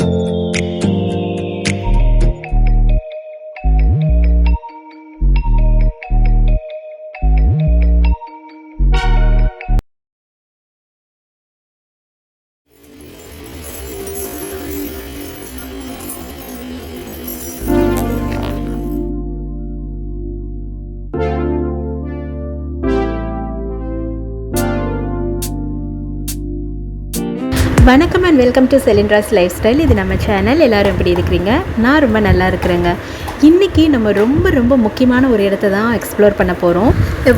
Oh. you. வணக்கம் and welcome to செலிண்ட்ராஸ் lifestyle இது நம்ம சேனல் எல்லோரும் எப்படி இருக்கிறீங்க? நான் ரொம்ப நல்லா இருக்கிறேங்க. இன்றைக்கி நம்ம ரொம்ப ரொம்ப முக்கியமான ஒரு இடத்த தான் எக்ஸ்ப்ளோர் பண்ண போகிறோம்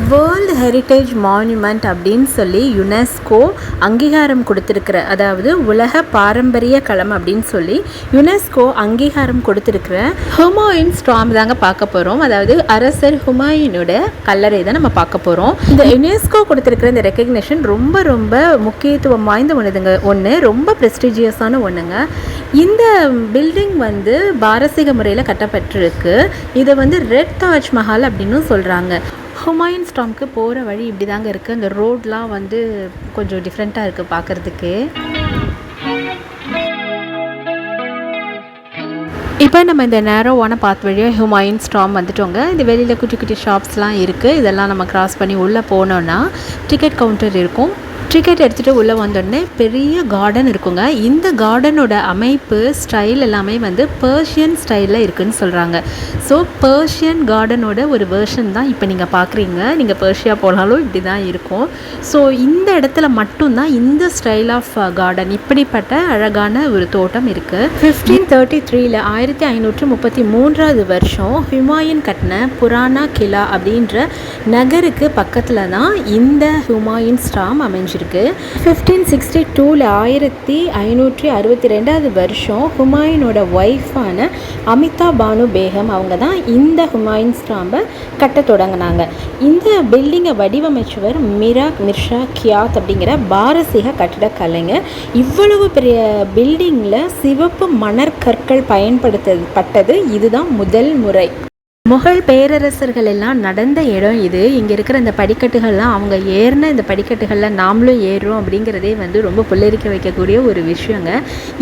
வேர்ல்டு ஹெரிட்டேஜ் மான்யூமெண்ட் அப்படின்னு சொல்லி யுனெஸ்கோ அங்கீகாரம் கொடுத்துருக்கிற அதாவது உலக பாரம்பரிய களம் அப்படின்னு சொல்லி யுனெஸ்கோ அங்கீகாரம் கொடுத்துருக்கிற ஹுமாயூன் ஸ்டாம் தாங்க பார்க்க போகிறோம் அதாவது அரசர் ஹுமாயூனோட கல்லறை தான் நம்ம பார்க்க போகிறோம் இந்த யுனெஸ்கோ கொடுத்துருக்கிற இந்த ரெக்கக்னேஷன் ரொம்ப ரொம்ப முக்கியத்துவம் வாய்ந்த ஒன்றுதுங்க ஒன்று ரொம்ப ப்ரெஸ்டிஜியஸான ஒன்றுங்க இந்த பில்டிங் வந்து பாரசீக முறையில் இருக்குது இதை வந்து ரெட் தாஜ் மஹால் அப்படின்னு சொல்கிறாங்க ஹுமாயூன் ஸ்டாம்க்கு போகிற வழி இப்படி தாங்க இருக்குது அந்த ரோட்லாம் வந்து கொஞ்சம் டிஃப்ரெண்ட்டாக இருக்குது பார்க்குறதுக்கு இப்போ நம்ம இந்த நேரோவான பாத் வழியாக ஹுமாயூன் ஸ்டாம் வந்துட்டோங்க. இந்த வெளியில் குட்டி குட்டி ஷாப்ஸ்லாம் இருக்குது இதெல்லாம் நம்ம கிராஸ் பண்ணி உள்ளே போனோன்னா டிக்கெட் கவுண்டர் இருக்கும். டிக்கெட் எடுத்துகிட்டு உள்ளே வந்தோடனே பெரிய கார்டன் இருக்குங்க. இந்த கார்டனோட அமைப்பு ஸ்டைல் எல்லாமே வந்து பர்ஷியன் ஸ்டைலில் இருக்குதுன்னு சொல்கிறாங்க ஸோ பர்ஷியன் கார்டனோட ஒரு வேர்ஷன் தான் இப்போ நீங்கள் பார்க்குறீங்க நீங்கள் பர்ஷியா போனாலும் இப்படி தான் இருக்கும். ஸோ இந்த இடத்துல மட்டும்தான் இந்த ஸ்டைல் ஆஃப் கார்டன் இப்படிப்பட்ட அழகான ஒரு தோட்டம் இருக்குது ஃபிஃப்டீன் தேர்ட்டி த்ரீல ஆயிரத்தி ஐநூற்று முப்பத்தி மூன்றாவது வருஷம் ஹுமாயூன் கட்டின புராணா கிலா அப்படின்ற நகருக்கு பக்கத்தில் தான் இந்த ஹுமாயூன் ஸ்டாம் அமைஞ்சிருக்கு. ஃபிஃப்டீன் சிக்ஸ்டி டூவில் ஆயிரத்தி ஐநூற்றி அறுபத்தி ரெண்டாவது வருஷம் ஹுமாயூனோட ஒய்ஃபான அமிதா பானு பேகம் அவங்க தான் இந்த ஹுமாயூன் ஸ்டாம்பை கட்ட தொடங்கினாங்க. இந்த பில்டிங்கை வடிவமைச்சவர் மிராக் மிர்ஷா கியாத் அப்படிங்கிற பாரசீக கட்டிடக் கலைஞர். இவ்வளவு பெரிய பில்டிங்கில் சிவப்பு மணற்கற்கள் பயன்படுத்தப்பட்டது. இதுதான் முதல் முறை. முகல் பேரரசர்கள் எல்லாம் நடந்த இடம் இது. இங்கே இருக்கிற இந்த படிக்கட்டுகள்லாம் அவங்க ஏறின இந்த படிக்கட்டுகளில் நாமளும் ஏறுறோம் அப்படிங்கிறதே வந்து ரொம்ப புல்லரிக்க வைக்கக்கூடிய ஒரு விஷயங்க.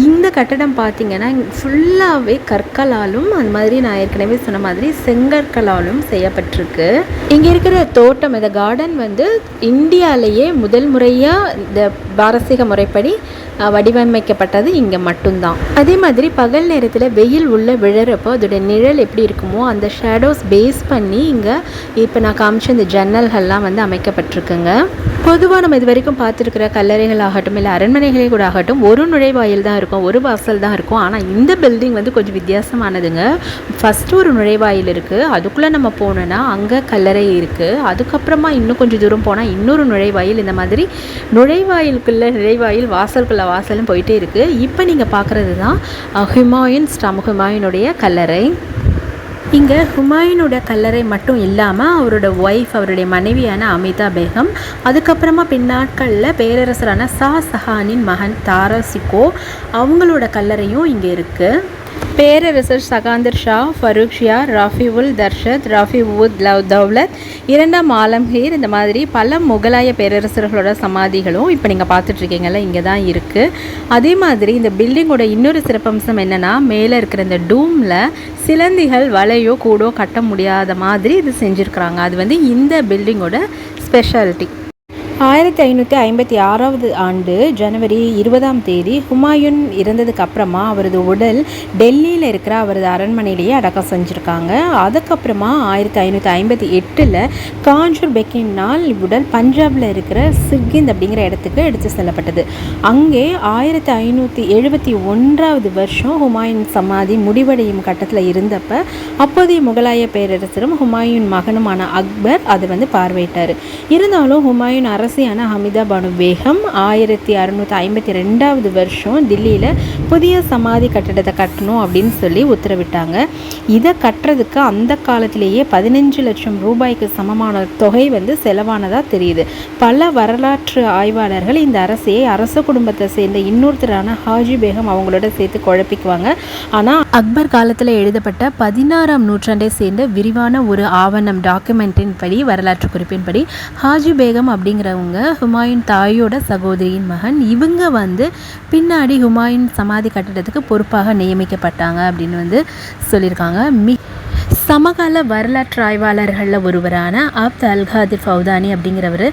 இந்த கட்டடம் பார்த்திங்கன்னா ஃபுல்லாகவே கற்களாலும் அந்த மாதிரி நான் ஏற்கனவே சொன்ன மாதிரி செங்கற்களாலும் செய்யப்பட்டிருக்கு. இங்கே இருக்கிற தோட்டம் இந்த கார்டன் வந்து இந்தியாவிலேயே முதல் முறையாக இந்த பாரசீக முறைப்படி வடிவமைக்கப்பட்டது இங்கே மட்டும்தான். அதே மாதிரி பகல் நேரத்தில் வெயில் உள்ள விழறப்போ அதோட நிழல் எப்படி இருக்குமோ அந்த ஷேடோஸ் பேஸ் பண்ணி இங்கே இப்போ நான் காமிச்ச இந்த ஜன்னல்கள்லாம் வந்து அமைக்கப்பட்டிருக்குங்க. பொதுவாக நம்ம இது வரைக்கும் பார்த்துருக்கிற கல்லறைகள் ஆகட்டும் இல்லை அரண்மனைகளே கூட ஆகட்டும் ஒரு நுழைவாயில் தான் இருக்கும் ஒரு வாசல் தான் இருக்கும். ஆனால் இந்த பில்டிங் வந்து கொஞ்சம் வித்தியாசமானதுங்க. ஃபஸ்ட்டு ஒரு நுழைவாயில் இருக்குது அதுக்குள்ளே நம்ம போனோன்னா அங்கே கல்லறை இருக்குது அதுக்கப்புறமா இன்னும் கொஞ்சம் தூரம் போனால் இன்னொரு நுழைவாயில். இந்த மாதிரி நுழைவாயிலுக்குள்ளே நுழைவாயில் வாசலுக்குள்ளே வாசலும் போயிட்டே இருக்குது இப்போ நீங்கள் பார்க்குறது தான் அஹ், ஹுமாயூன் ஸ்டம் ஹுமாயூனுடைய கல்லறை. இங்கே ஹுமாயூனோட கல்லறை மட்டும் இல்லாமல் அவரோட ஒய்ஃப் அவருடைய மனைவியான அமிதா பேகம் அதுக்கப்புறமா பின்னாட்களில் பேரரசரான ஷா சஹானின் மகன் தாராசிகோ அவங்களோட கல்லறையும் இங்கே இருக்குது பேரரசர் சகாந்தர் ஷா ஃபரூக் ஷியா ராஃபிவுல் தர்ஷத் ராஃபி உத் லவ் தௌலத் இரண்டாம் ஆலம்கீர் இந்த மாதிரி பல முகலாய பேரரசர்களோட சமாதிகளும் இப்போ நீங்கள் பார்த்துட்ருக்கீங்கல்ல இங்கே தான் இருக்குது அதே மாதிரி இந்த பில்டிங்கோட இன்னொரு சிறப்பம்சம் என்னென்னா மேலே இருக்கிற இந்த டூமில் சிலந்திகள் வலையோ கூடோ கட்ட முடியாத மாதிரி இது செஞ்சுருக்குறாங்க. அது வந்து இந்த பில்டிங்கோட ஸ்பெஷாலிட்டி ஆயிரத்தி ஐநூற்றி ஐம்பத்தி ஆறாவது ஆண்டு ஜனவரி இருபதாம் தேதி ஹுமாயூன் இறந்ததுக்கு அப்புறமா அவரது உடல் டெல்லியில் இருக்கிற அவரது அரண்மனையிலேயே அடக்கம் செஞ்சுருக்காங்க. அதுக்கப்புறமா ஆயிரத்தி ஐநூற்றி ஐம்பத்தி எட்டில் காஞ்சூர் பெக்கினால் உடல் பஞ்சாபில் இருக்கிற சிக்கிந்த் அப்படிங்கிற இடத்துக்கு எடுத்து செல்லப்பட்டது. அங்கே ஆயிரத்தி ஐநூற்றி எழுபத்தி ஒன்றாவது வருஷம் ஹுமாயூன் சமாதி முடிவடையும் கட்டத்தில் இருந்தப்ப அப்போதைய முகலாய பேரரசரும் ஹுமாயூன் மகனுமான அக்பர் அதை வந்து பார்வையிட்டார். இருந்தாலும் ஹுமாயூன் அரசியான ஹமிதா பானு பேகம் ஆயிரத்தி அறுநூற்றி ஐம்பத்தி ரெண்டாவது வருஷம் தில்லியில் புதிய சமாதி கட்டிடத்தை கட்டணும் அப்படின்னு சொல்லி உத்தரவிட்டாங்க. இதை கட்டுறதுக்கு அந்த காலத்திலேயே பதினஞ்சு லட்சம் ரூபாய்க்கு சமமான தொகை வந்து செலவானதாக தெரியுது. பல வரலாற்று ஆய்வாளர்கள் இந்த அரசியை அரச குடும்பத்தை சேர்ந்த இன்னொருத்தரான ஹாஜி பேகம் அவங்களோட சேர்த்து குழப்பிக்குவாங்க. ஆனால் அக்பர் காலத்தில் எழுதப்பட்ட பதினாறாம் நூற்றாண்டை சேர்ந்த விரிவான ஒரு ஆவணம் டாக்குமெண்ட்டின் படி வரலாற்று குறிப்பின்படி ஹாஜி பேகம் அப்படிங்கிற இருக்கிறவங்க ஹுமாயூன் தாயோட சகோதரியின் மகன் இவங்க வந்து பின்னாடி ஹுமாயூன் சமாதி கட்டிடத்துக்கு பொறுப்பாக நியமிக்கப்பட்டாங்க அப்படின்னு வந்து சொல்லியிருக்காங்க. மி சமகால வரலாற்று ஆய்வாளர்களில் ஒருவரான அப்த் அல்காதிர் ஃபவுதானி அப்படிங்கிறவர்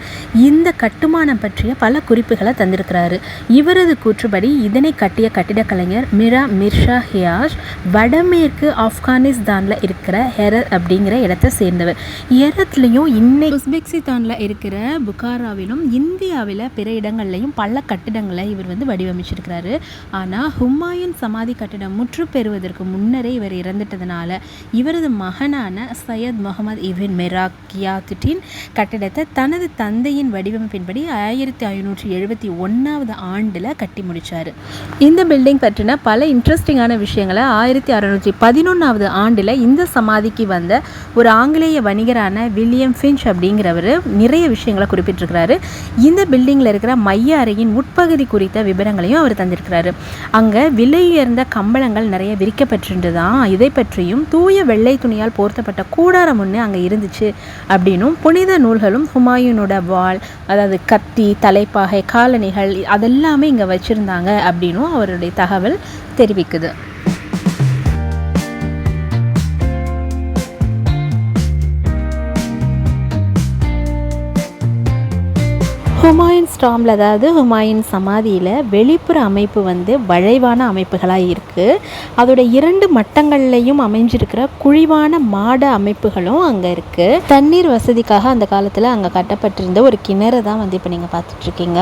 இந்த கட்டுமானம் பற்றிய பல குறிப்புகளை தந்திருக்கிறாரு. இவரது கூற்றுப்படி இதனை கட்டிய கட்டிடக்கலைஞர் மிரா மிர்ஷா ஹியாஷ் வடமேற்கு ஆப்கானிஸ்தானில் இருக்கிற ஹெரத் அப்படிங்கிற இடத்தை சேர்ந்தவர். ஹெரத்லேயும் இன்னை உஸ்பெக்சிஸ்தானில் இருக்கிற புகாராவிலும் இந்தியாவில் பிற இடங்கள்லையும் பல கட்டிடங்களை இவர் வந்து வடிவமைச்சிருக்கிறாரு. ஆனால் ஹுமாயூன் சமாதி கட்டிடம் முற்று பெறுவதற்கு முன்னரே இவர் இறந்துட்டதுனால இவரது மகனான சையத் முகமது இபின் மெராக்கியாத்துட்டின் கட்டிடத்தை தனது தந்தையின் வடிவமைப்பின்படி ஆயிரத்தி ஐநூற்றி எழுபத்தி ஒன்றாவது ஆண்டில் கட்டி முடித்தார் இந்த பில்டிங் பற்றின பல இன்ட்ரெஸ்டிங்கான விஷயங்களை ஆயிரத்தி அறநூற்றி பதினொன்றாவது ஆண்டில் இந்த சமாதிக்கு வந்த ஒரு ஆங்கிலேய வணிகரான வில்லியம் ஃபின்ச் அப்படிங்கிறவர் நிறைய விஷயங்களை குறிப்பிட்டிருக்கிறாரு. இந்த பில்டிங்கில் இருக்கிற மைய அறையின் உட்பகுதி குறித்த விவரங்களையும் அவர் தந்திருக்கிறாரு. அங்கே விலையுயர்ந்த கம்பளங்கள் நிறைய விரிக்கப்பட்டிருந்ததான் இதை பற்றியும் தூய வெள்ளை துணி துணியால் போர்த்தப்பட்ட கூடாரம் ஒன்று அங்கே இருந்துச்சு அப்படின்னும் புனித நூல்களும் ஹுமாயூனோட வாள் அதாவது கத்தி தலைப்பாகை காலணிகள் அதெல்லாமே இங்கே வச்சுருந்தாங்க அப்படின்னும் அவருடைய தகவல் தெரிவிக்குது. ஹுமாயின் ஸ்டாம்பில் அதாவது ஹுமாயூன் சமாதியில் வெளிப்புற அமைப்பு வந்து வளைவான அமைப்புகளாக இருக்குது அதோட இரண்டு மட்டங்கள்லையும் அமைஞ்சிருக்கிற குழிவான மாட அமைப்புகளும் அங்கே இருக்குது தண்ணீர் வசதிக்காக அந்த காலத்தில் அங்கே கட்டப்பட்டிருந்த ஒரு கிணறு தான் வந்து இப்போ நீங்கள் பார்த்துட்ருக்கீங்க.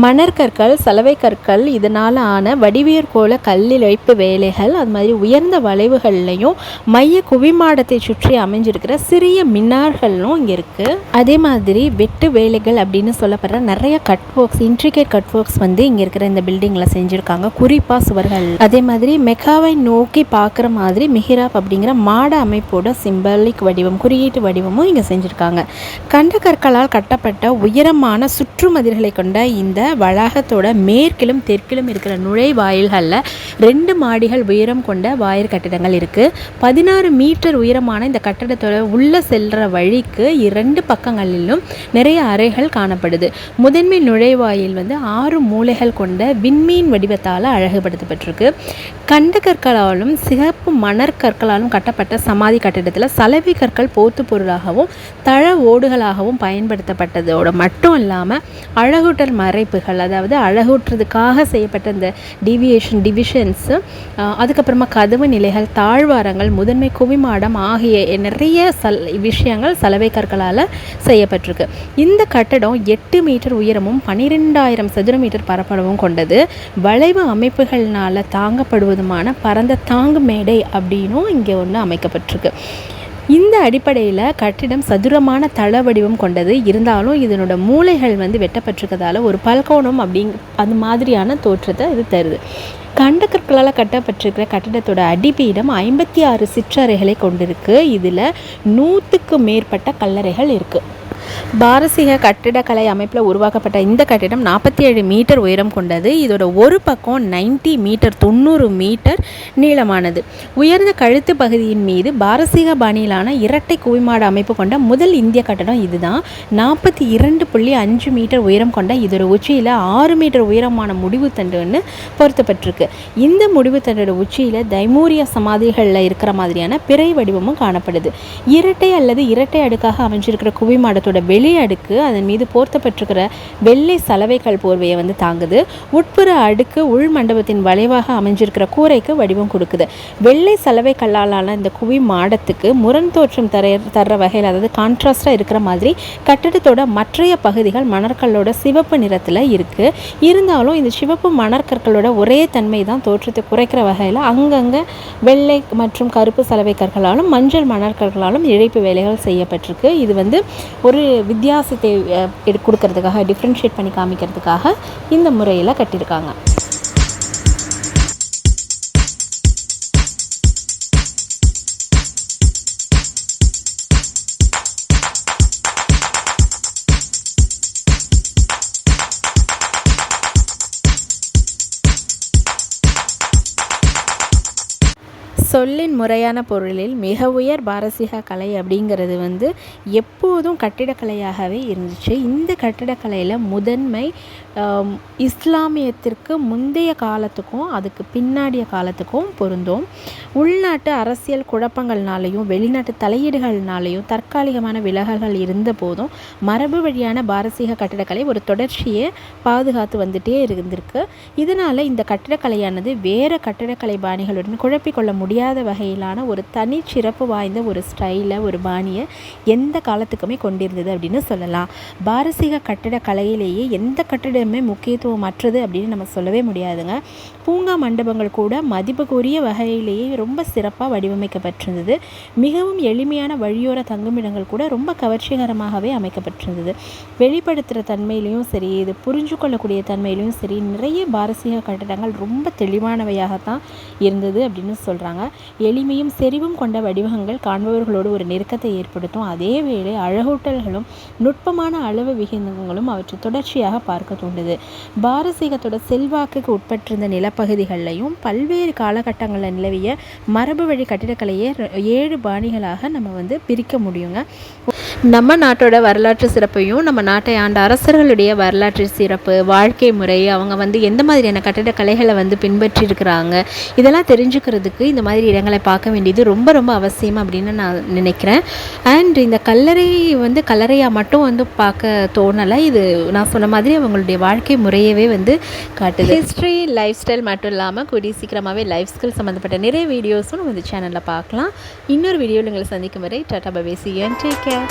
மணற்கற்கள் சலவை கற்கள் இதனால் ஆன வடிவியற் கோல கல்லிழைப்பு வேலைகள் அது மாதிரி உயர்ந்த வளைவுகள்லையும் மைய குவிமாடத்தை சுற்றி அமைஞ்சிருக்கிற சிறிய மின்னார்களும் இங்கே இருக்குது அதே மாதிரி வெட்டு வேலைகள் அப்படின்னு சொல்லப்படுற நிறைய cut works intricate cut works வந்து இங்கே இருக்கிற இந்த பில்டிங்கில் செஞ்சுருக்காங்க. குறிப்பாக சுவர்கள். அதே மாதிரி மெக்காவை நோக்கி பார்க்குற மாதிரி மிஹிராப் அப்படிங்கிற மாட அமைப்போட சிம்பலிக் வடிவம் குறியீட்டு வடிவமும் இங்கே செஞ்சுருக்காங்க. கண்ட கற்களால் கட்டப்பட்ட உயரமான சுற்றுமதில்களை கொண்ட இந்த வளாகத்தோட மேற்கிலும் தெற்கிலும் இருக்கிற நுழைவாயில்களில் ரெண்டு மாடிகள் உயரம் கொண்ட வாயிற் கட்டிடங்கள் இருக்குது பதினாறு மீட்டர் உயரமான இந்த கட்டடத்தோட உள்ளே செல்கிற வழிக்கு இரண்டு பக்கங்களிலும் நிறைய அறைகள் காணப்படுது. முதன்மை நுழைவாயில் வந்து ஆறு மூலைகள் கொண்ட விண்மீன் வடிவத்தால் அழகுபடுத்தப்பட்டிருக்கு. கண்ட கற்களாலும் சிகப்பு மணற்கற்களாலும் கட்டப்பட்ட சமாதி கட்டிடத்தில் சலவை கற்கள் போத்து பொருளாகவும் தழ ஓடுகளாகவும் பயன்படுத்தப்பட்டதோட மட்டும் இல்லாமல் அழகூட்டல் மறைப்புகள் அதாவது அழகூட்டுறதுக்காக செய்யப்பட்ட இந்த டிவியேஷன் டிவிஷன்ஸு அதுக்கப்புறமா கதவு நிலைகள் தாழ்வாரங்கள் முதன்மை குவிமாடம் ஆகிய நிறைய சல் விஷயங்கள் சலவை கற்களால் செய்யப்பட்டிருக்கு. இந்த கட்டடம் எட்டு மீட்டர் உயரமும் பன்னிரெண்டாயிரம் சதுர மீட்டர் பரப்பளவும் கொண்டது. வளைவு அமைப்புகள்னால தாங்கப்படுவதுமான பரந்த தாங்கு மேடை அப்படின்னும் இங்கே ஒன்று அமைக்கப்பட்டிருக்கு. இந்த அடிப்படையில் கட்டிடம் சதுரமான தள வடிவம் கொண்டது. இருந்தாலும் இதனோட மூலைகள் வந்து வெட்டப்பட்டிருக்கதால ஒரு பல்கோணம் அப்படிங் அது மாதிரியான தோற்றத்தை இது தருது. கண்டக்கற்களால் கட்டப்பட்டிருக்கிற கட்டிடத்தோட அடிப்பீடம் ஐம்பத்தி ஆறு சிற்றறைகளை கொண்டிருக்கு. இதில் நூற்றுக்கு மேற்பட்ட கல்லறைகள் இருக்குது பாரசீக கட்டிடக்கலை அமைப்பில் உருவாக்கப்பட்ட இந்த கட்டிடம் நாற்பத்தி ஏழு மீட்டர் உயரம் கொண்டது. இதோட ஒரு பக்கம் நைன்டி மீட்டர் தொண்ணூறு மீட்டர் நீளமானது. உயர்ந்த கழுத்து பகுதியின் மீது பாரசீக பாணியிலான இரட்டை குவிமாட அமைப்பு கொண்ட முதல் இந்திய கட்டடம் இதுதான். நாற்பத்தி இரண்டு புள்ளி அஞ்சு மீட்டர் உயரம் கொண்ட இதோட உச்சியில் ஆறு மீட்டர் உயரமான முடிவு தண்டுன்னு பொருத்தப்பட்டிருக்கு. இந்த முடிவு தண்டோட உச்சியில் தைமூரிய சமாதிகளில் இருக்கிற மாதிரியான பிறை வடிவமும் காணப்படுது. இரட்டை அல்லது இரட்டை அடுக்காக அமைஞ்சிருக்கிற குவிமாடத்தோட வெளி அடுக்கு அதன் மீது போர்த்தப்பட்டிருக்கிற வெள்ளை சலவைகள் போர்வையை வந்து தாங்குது. உட்புற அடுக்கு உள் மண்டபத்தின் வளைவாக அமைஞ்சிருக்கிற கூரைக்கு வடிவம் கொடுக்குது. வெள்ளை சலவை கல்லாலான இந்த குவி மாடத்துக்கு முரண் தோற்றம் தர தர்ற வகையில் அதாவது கான்ட்ராஸ்டாக இருக்கிற மாதிரி கட்டிடத்தோட மற்றைய பகுதிகள் மணற்கல்லோட சிவப்பு நிறத்தில் இருக்குது இருந்தாலும் இந்த சிவப்பு மணற்கற்களோட ஒரே தன்மை தான் தோற்றத்தை குறைக்கிற வகையில் அங்கங்கே வெள்ளை மற்றும் கருப்பு சலவை கற்களாலும் மஞ்சள் மணற்கற்களாலும் இழைப்பு வேலைகள் செய்யப்பட்டிருக்கு. இது வந்து ஒரு வித்தியாசத்தை எடு கொடுக்கறதுக்காக டிஃப்ரென்ஷியேட் பண்ணி காமிக்கிறதுக்காக இந்த முறையில் கட்டியிருக்காங்க. சொல்லின் முறையான பொருளில் மிக உயர் பாரசீக கலை அப்படிங்கிறது வந்து எப்போதும் கட்டிடக்கலையாகவே இருந்துச்சு. இந்த கட்டிடக்கலையில் முதன்மை இஸ்லாமியத்திற்கு முந்தைய காலத்துக்கும் அதுக்கு பின்னாடிய காலத்துக்கும் பொருந்தும். உள்நாட்டு அரசியல் குழப்பங்கள்னாலையும் வெளிநாட்டு தலையீடுகள்னாலையும் தற்காலிகமான விலகல்கள் இருந்த போதும் மரபு வழியான பாரசீக கட்டிடக்கலை ஒரு தொடர்ச்சியை பாதுகாத்து வந்துட்டே இருந்திருக்கு. இதனால் இந்த கட்டிடக்கலையானது வேறு கட்டிடக்கலை பாணிகளுடன் குழப்பிக்கொள்ள முடியாத வகையிலான ஒரு தனி சிறப்பு வாய்ந்த ஒரு ஸ்டைலை ஒரு பாணியை எந்த காலத்துக்குமே கொண்டிருந்தது அப்படின்னு சொல்லலாம். பாரசீக கட்டிடக்கலையிலேயே எந்த கட்டிட கட்டிடமே முக்கியத்துவமற்றது அப்படின்னு நம்ம சொல்லவே முடியாதுங்க. பூங்கா மண்டபங்கள் கூட மதிப்புக்குரிய வகையிலேயே ரொம்ப சிறப்பாக வடிவமைக்கப்பட்டிருந்தது. மிகவும் எளிமையான வழியோர தங்குமிடங்கள் கூட ரொம்ப கவர்ச்சிகரமாகவே அமைக்கப்பட்டிருந்தது. வெளிப்படுத்துகிற தன்மையிலையும் சரி இது புரிஞ்சு கொள்ளக்கூடிய தன்மையிலையும் சரி நிறைய பாரசீக கட்டடங்கள் ரொம்ப தெளிவானவையாகத்தான் இருந்தது அப்படின்னு சொல்கிறாங்க எளிமையும் செறிவும் கொண்ட வடிவங்கள் காண்பவர்களோடு ஒரு நெருக்கத்தை ஏற்படுத்தும். அதே வேளை அழகூட்டல்களும் நுட்பமான அளவு விகிதங்களும் அவற்றை தொடர்ச்சியாக பார்க்க கொண்டது. பாரசீகத்தோட செல்வாக்குக்கு உட்பட்டிருந்த நிலப்பகுதிகள்லையும் பல்வேறு காலகட்டங்களில் நிலவிய மரபு வழி கட்டிடக்கலையை ஏழு பாணிகளாக நம்ம வந்து பிரிக்க முடியுங்க. நம்ம நாட்டோட வரலாற்று சிறப்பையும் நம்ம நாட்டை ஆண்ட அரசர்களுடைய வரலாற்று சிறப்பு வாழ்க்கை முறை அவங்க வந்து எந்த மாதிரியான கட்டிடக்கலைகளை வந்து பின்பற்றியிருக்கிறாங்க இதெல்லாம் தெரிஞ்சுக்கிறதுக்கு இந்த மாதிரி இடங்களை பார்க்க வேண்டியது ரொம்ப ரொம்ப அவசியம் அப்படின்னு நான் நினைக்கிறேன். அண்ட் இந்த கல்லறை வந்து கல்லறையாக மட்டும் வந்து பார்க்க தோணலை. இது நான் சொன்ன மாதிரி அவங்களுடைய வாழ்க்கை முறையவே வந்து காட்டுது. ஹிஸ்ட்ரி லைஃப் ஸ்டைல் மட்டும் இல்லாமல் கூடிய சீக்கிரமாகவே லைஃப் ஸ்கில் சம்மந்தப்பட்ட நிறைய வீடியோஸும் நம்ம இந்த சேனலில் பார்க்கலாம். இன்னொரு வீடியோவில் உங்களை சந்திக்கும் வரை டாட்டா பபேசி அண்ட் டேக் கேர்